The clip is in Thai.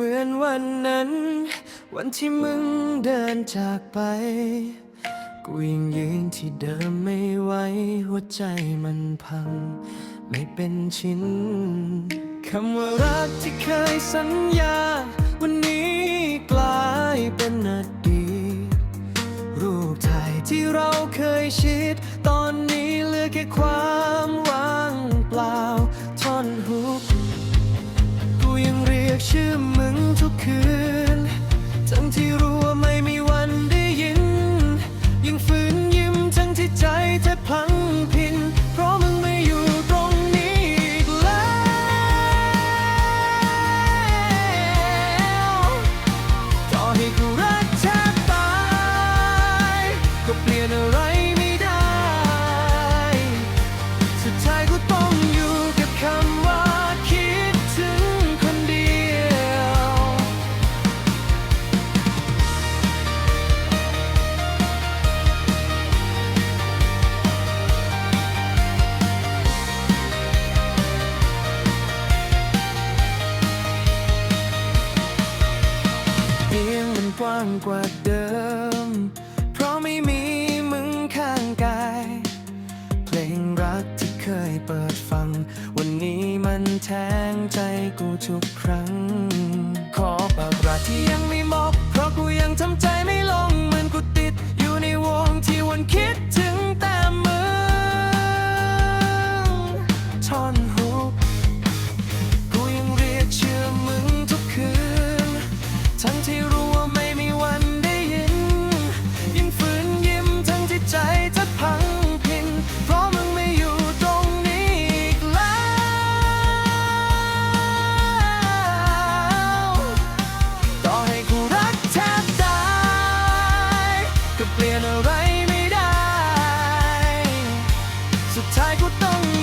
เหมือนวันนั้น วันที่มึงเดินจากไป กูยังยืนที่เดิมไม่ไหวหัวใจมันพัง ไม่เป็นชิ้นคำว่ารักที่เคยสัญญา วันนี้กลายเป็นอดีตรูปถ่ายที่เราเคยชิด ตอนนี้เหลือแค่ความว่างเปล่าท่อนฮุกกูยังเรียกชื่อ ทุกคืน ทั้งที่รู้ว่าไม่มีวันได้ยินยังฝืนยิ้มทั้งที่ใจแทบพลังพิน เพราะมึงไม่อยู่ตรงนี้อีกแล้ว ต่อให้กูรักแทบตาย ก็เปลี่ยนอะไรไม่ได้ สุดท้ายกูต้องอยู่กับคำ กว่าเดิม เพราะไม่มีมึงข้างกาย เพลงรักที่เคยเปิดฟัง วันนี้มันแทงใจกูทุกครั้ง ขอปากรักที่ยังไม่มอบ 太过等。